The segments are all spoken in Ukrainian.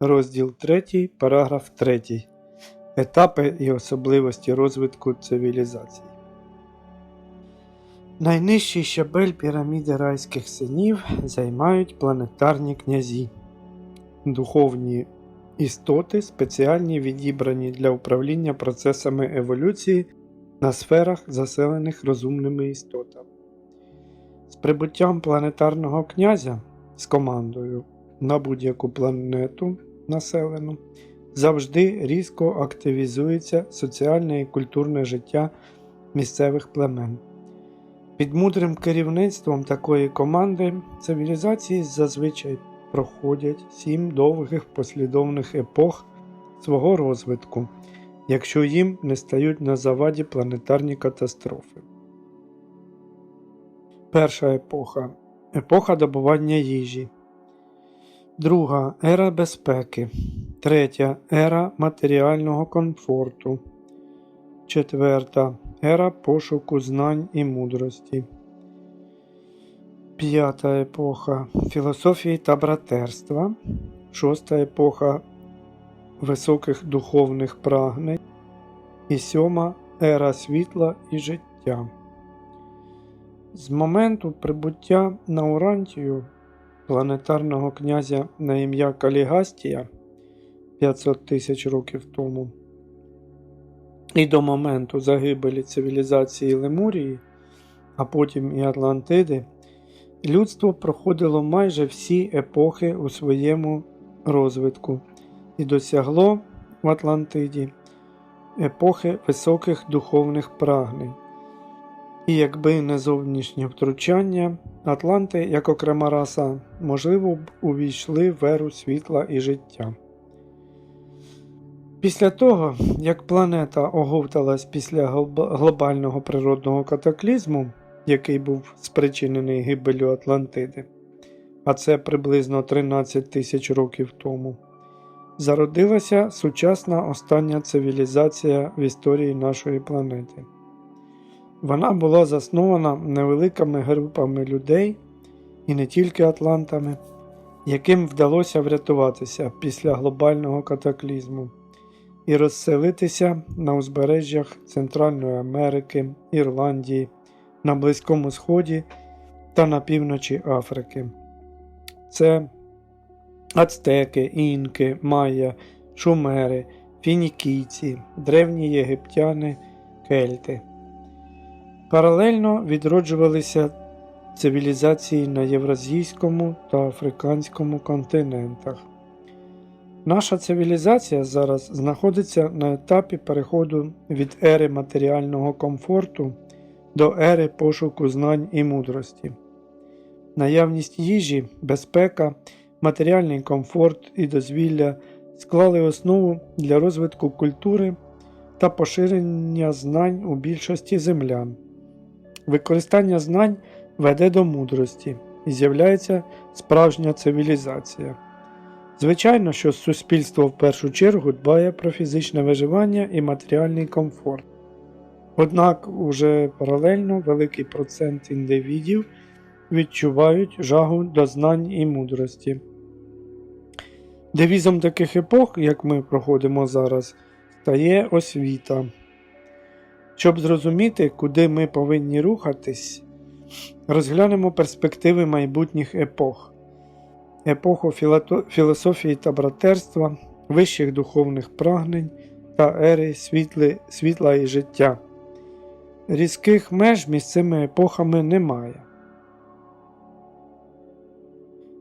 розділ 3, параграф 3. Етапи і особливості розвитку цивілізацій. Найнижчий щабель піраміди райських синів займають планетарні князі, духовні істоти, спеціальні відібрані для управління процесами еволюції на сферах, заселених розумними істотами. З прибуттям планетарного князя з командою на будь-яку планету населену завжди різко активізується соціальне і культурне життя місцевих племен. Під мудрим керівництвом такої команди цивілізації зазвичай проходять сім довгих послідовних епох свого розвитку, якщо їм не стають на заваді планетарні катастрофи. Перша епоха епоха добування їжі. Друга ера безпеки. Третя ера матеріального комфорту. Четверта ера пошуку знань і мудрості. П'ята епоха філософії та братерства. Шоста епоха високих духовних прагнень. І сьома ера світла і життя. З моменту прибуття на Урантію планетарного князя на ім'я Калігастія 500 тисяч років тому і до моменту загибелі цивілізації Лемурії, а потім і Атлантиди, людство проходило майже всі епохи у своєму розвитку і досягло в Атлантиді епохи високих духовних прагнень. І якби не зовнішнє втручання, Атланти, як окрема раса, можливо б увійшли в еру світла і життя. Після того, як планета оговталась після глобального природного катаклізму, який був спричинений гибелю Атлантиди, а це приблизно 13 тисяч років тому, зародилася сучасна остання цивілізація в історії нашої планети. Вона була заснована невеликими групами людей і не тільки атлантами, яким вдалося врятуватися після глобального катаклізму і розселитися на узбережжях Центральної Америки, Ірландії, на Близькому Сході та на півночі Африки. Це ацтеки, інки, майя, шумери, фінікійці, древні єгиптяни, кельти. Паралельно відроджувалися цивілізації на Євразійському та Африканському континентах. Наша цивілізація зараз знаходиться на етапі переходу від ери матеріального комфорту до ери пошуку знань і мудрості. Наявність їжі, безпека, матеріальний комфорт і дозвілля склали основу для розвитку культури та поширення знань у більшості землян. Використання знань веде до мудрості і з'являється справжня цивілізація. Звичайно, що суспільство в першу чергу дбає про фізичне виживання і матеріальний комфорт. Однак уже паралельно великий процент індивідів відчувають жагу до знань і мудрості. Девізом таких епох, як ми проходимо зараз, стає освіта. Щоб зрозуміти, куди ми повинні рухатись, розглянемо перспективи майбутніх епох епоху філософії та братерства, вищих духовних прагнень та ери світли, світла і життя. Різких меж між цими епохами немає.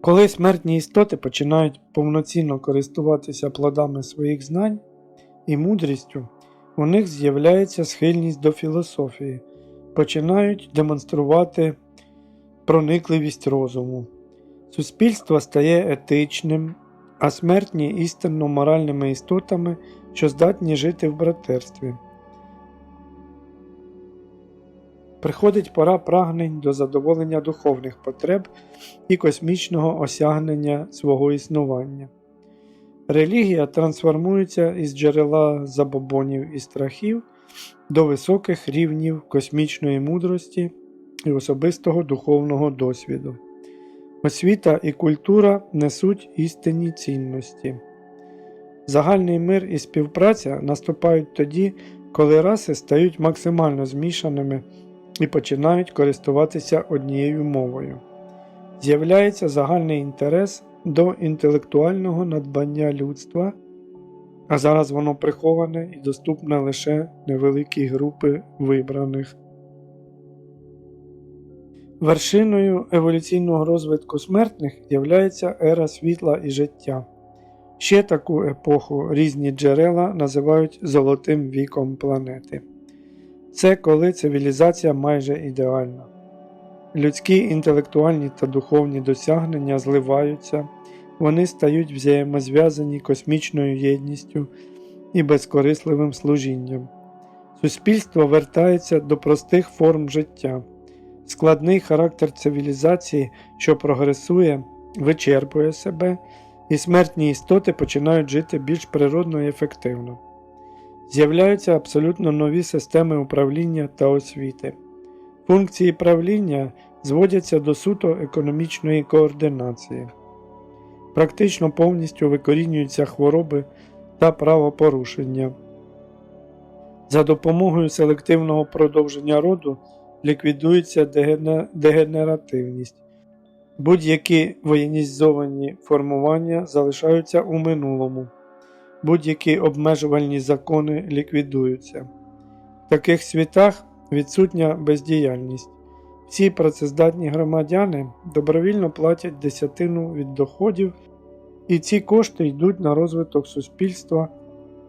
Коли смертні істоти починають повноцінно користуватися плодами своїх знань і мудрістю, у них з'являється схильність до філософії, починають демонструвати проникливість розуму. Суспільство стає етичним, а смертні істинно моральними істотами, що здатні жити в братерстві. Приходить пора прагнень до задоволення духовних потреб і космічного осягнення свого існування. Релігія трансформується із джерела забобонів і страхів до високих рівнів космічної мудрості і особистого духовного досвіду. Освіта і культура несуть істинні цінності, Загальний мир і співпраця наступають тоді, коли раси стають максимально змішаними і починають користуватися однією мовою. З'являється загальний інтерес до інтелектуального надбання людства, а зараз воно приховане і доступне лише невеликій групи вибраних. Вершиною еволюційного розвитку смертних являється ера світла і життя. Ще таку епоху різні джерела називають золотим віком планети. Це коли цивілізація майже ідеальна. Людські інтелектуальні та духовні досягнення зливаються, вони стають взаємозв'язані космічною єдністю і безкорисливим служінням. Суспільство вертається до простих форм життя. Складний характер цивілізації, що прогресує, вичерпує себе, і смертні істоти починають жити більш природно і ефективно. З'являються абсолютно нові системи управління та освіти. Функції правління зводяться до суто економічної координації. Практично повністю викорінюються хвороби та правопорушення. За допомогою селективного продовження роду ліквідується дегенеративність. Будь-які воєнізовані формування залишаються у минулому, будь-які обмежувальні закони ліквідуються. В таких світах відсутня бездіяльність. Всі працездатні громадяни добровільно платять десятину від доходів, і ці кошти йдуть на розвиток суспільства,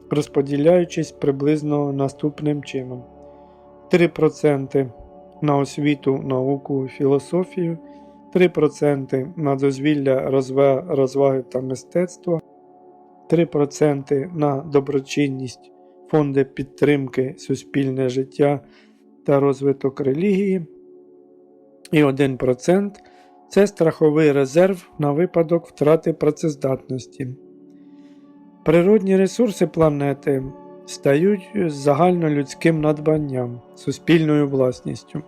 розподіляючись приблизно наступним чином: 3% на освіту, науку, філософію, 3% на дозвілля, розваги та мистецтво, 3% на доброчинність, фонди підтримки, суспільне життя та розвиток релігії, і 1% це страховий резерв на випадок втрати працездатності. Природні ресурси планети стають загальнолюдським надбанням, суспільною власністю.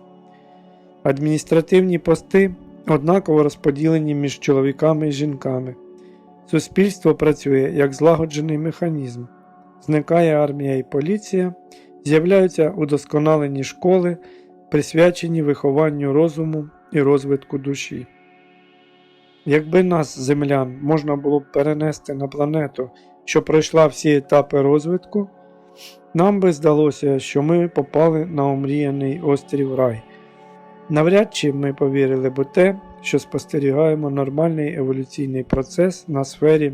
Адміністративні пости однаково розподілені між чоловіками і жінками. Суспільство працює як злагоджений механізм. Зникає армія і поліція, з'являються удосконалені школи, присвячені вихованню розуму і розвитку душі. Якби нас, землян, можна було б перенести на планету, що пройшла всі етапи розвитку, нам би здалося, що ми попали на омріяний острів рай. Навряд чи ми повірили б у те, що спостерігаємо нормальний еволюційний процес на сфері,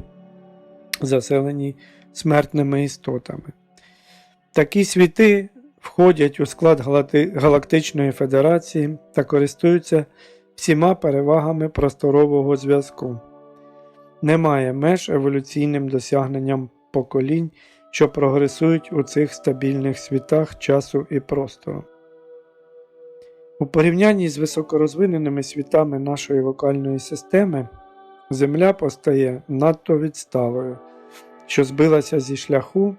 заселеній смертними істотами. Такі світи входять у склад Галактичної Федерації та користуються всіма перевагами просторового зв'язку. Немає меж еволюційним досягненням поколінь, що прогресують у цих стабільних світах часу і простору. У порівнянні з високорозвиненими світами нашої локальної системи Земля постає надто відсталою, що збилася зі шляху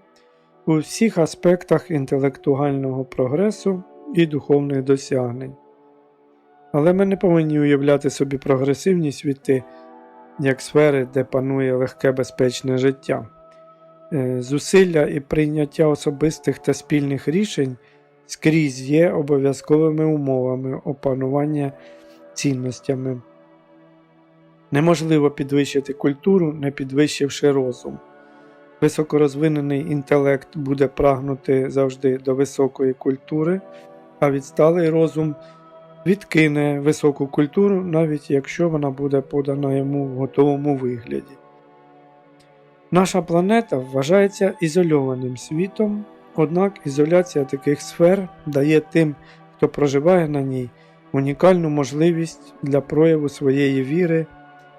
у всіх аспектах інтелектуального прогресу і духовних досягнень. Але ми не повинні уявляти собі прогресивні світи як сфери, де панує легке безпечне життя. Е, Зусилля і прийняття особистих та спільних рішень скрізь є обов'язковими умовами опанування цінностями. Неможливо підвищити культуру, не підвищивши розум. Високорозвинений інтелект буде прагнути завжди до високої культури, а відсталий розум відкине високу культуру, навіть якщо вона буде подана йому в готовому вигляді. Наша планета вважається ізольованим світом, однак ізоляція таких сфер дає тим, хто проживає на ній, унікальну можливість для прояву своєї віри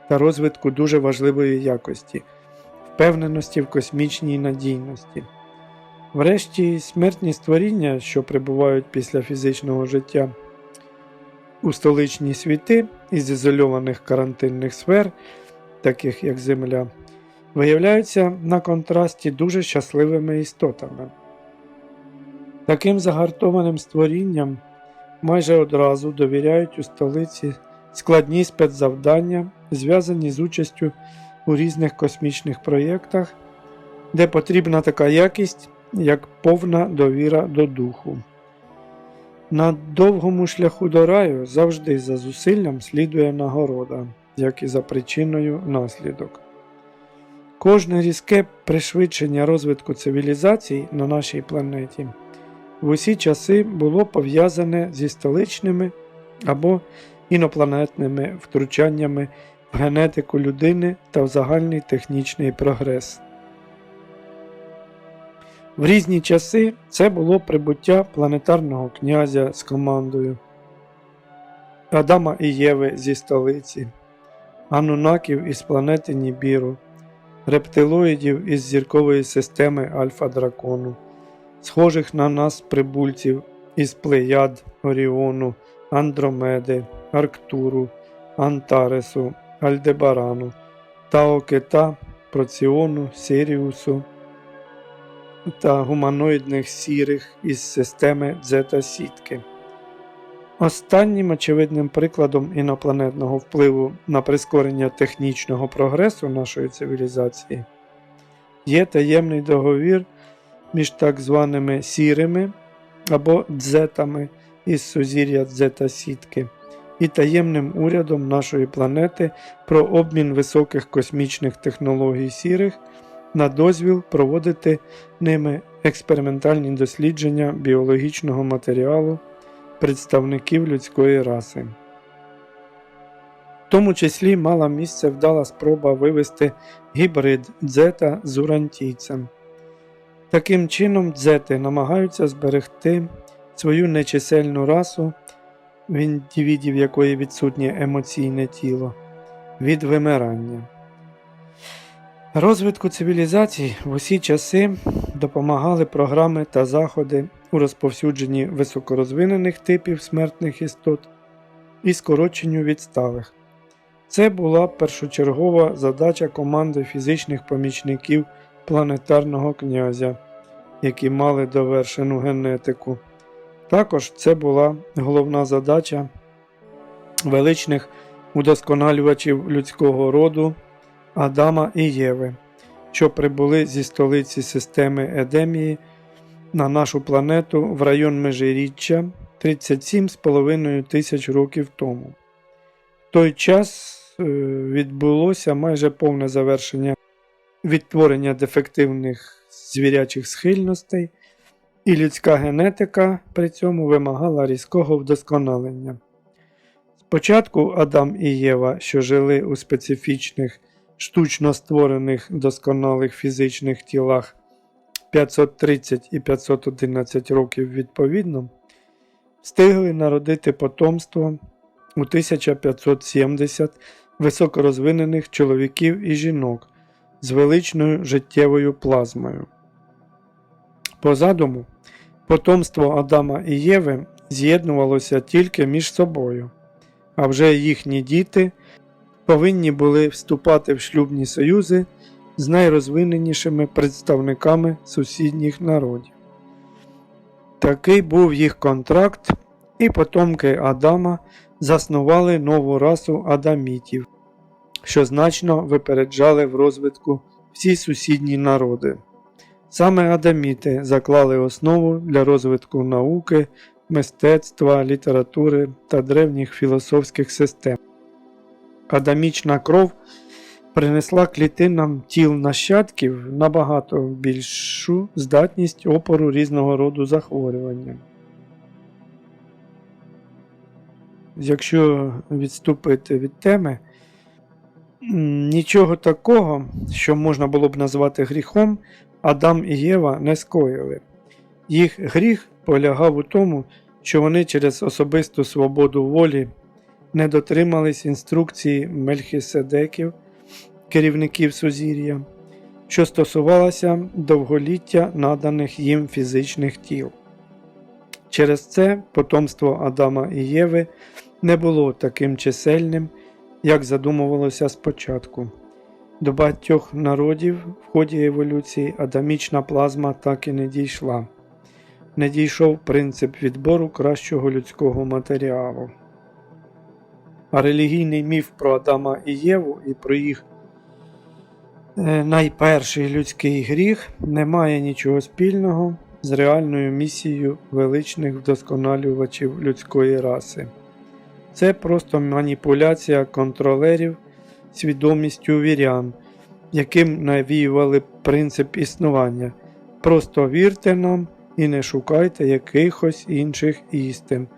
та розвитку дуже важливої якості впевненості в космічній надійності. Врешті, смертні створіння, що прибувають після фізичного життя у столичні світи із ізольованих карантинних сфер, таких як Земля, виявляються на контрасті дуже щасливими істотами. Таким загартованим створінням майже одразу довіряють у столиці складні спецзавдання, зв'язані з участю у різних космічних проєктах де потрібна така якість, як повна довіра до духу. На довгому шляху до раю завжди за зусиллям слідує нагорода, як і за причиною наслідок. Кожне різке пришвидшення розвитку цивілізацій на нашій планеті в усі часи було пов'язане зі столичними або інопланетними втручаннями генетику людини та в загальний технічний прогрес. В різні часи це було прибуття планетарного князя з командою, Адама і Єви зі столиці, Анунаків із планети Нібіру, рептилоїдів із зіркової системи Альфа Дракону, схожих на нас прибульців із Плеяд, Оріону, Андромеди, Арктуру, Антаресу, Альдебарану, Таокета, Проціону, Сіріусу та гуманоїдних сірих із системи Дзета-сітки. Останнім очевидним прикладом інопланетного впливу на прискорення технічного прогресу нашої цивілізації є таємний договір між так званими сірими або дзетами із сузір'я Дзета-сітки і таємним урядом нашої планети про обмін високих космічних технологій сірих на дозвіл проводити ними експериментальні дослідження біологічного матеріалу представників людської раси. В тому числі мала місце вдала спроба вивести гібрид дзета з урантійцем. Таким чином, дзети намагаються зберегти свою нечисельну расу, в індивідів якої відсутнє емоційне тіло, від вимирання. Розвитку цивілізацій в усі часи допомагали програми та заходи у розповсюдженні високорозвинених типів смертних істот і скороченню відсталих. Це була першочергова задача команди фізичних помічників планетарного князя, які мали довершену генетику. Також це була головна задача величних удосконалювачів людського роду Адама і Єви, що прибули зі столиці системи Едемії на нашу планету в район Межиріччя 37,5 тисяч років тому. В той час е, відбулося майже повне завершення відтворення дефективних звірячих схильностей, і людська генетика при цьому вимагала різкого вдосконалення. Спочатку Адам і Єва, що жили у специфічних штучно створених досконалих фізичних тілах 530 і 511 років відповідно, встигли народити потомство у 1570 високорозвинених чоловіків і жінок з величною життєвою плазмою. По задуму, потомство Адама і Єви з'єднувалося тільки між собою, а вже їхні діти повинні були вступати в шлюбні союзи з найрозвиненішими представниками сусідніх народів. Такий був їх контракт, і потомки Адама заснували нову расу адамітів, що значно випереджали в розвитку всі сусідні народи. Саме адаміти заклали основу для розвитку науки, мистецтва, літератури та древніх філософських систем. Адамічна кров принесла клітинам тіл нащадків набагато більшу здатність опору різного роду захворюванням. Якщо відступити від теми, нічого такого, що можна було б назвати гріхом, Адам і Єва не скоїли. Їх гріх полягав у тому, що вони через особисту свободу волі не дотримались інструкції Мельхіседеків, керівників Сузір'я, що стосувалося довголіття наданих їм фізичних тіл. Через це потомство Адама і Єви не було таким чисельним, як задумувалося спочатку. До багатьох народів в ході еволюції адамічна плазма так і не дійшла. Не дійшов принцип відбору кращого людського матеріалу. А релігійний міф про Адама і Єву і про їх Е, Найперший людський гріх не має нічого спільного з реальною місією величних вдосконалювачів людської раси. Це просто маніпуляція контролерів свідомістю вірян, яким навіювали принцип існування. Просто вірте нам і не шукайте якихось інших істин.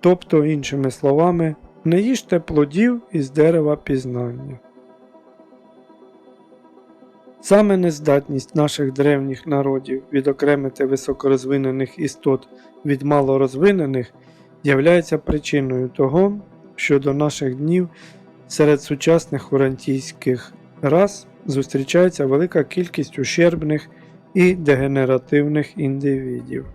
Тобто, іншими словами, не їжте плодів із дерева пізнання. Саме нездатність наших древніх народів відокремити високорозвинених істот від малорозвинених являється причиною того, що до наших днів Серед сучасних орантійських рас зустрічається велика кількість ущербних і дегенеративних індивідів.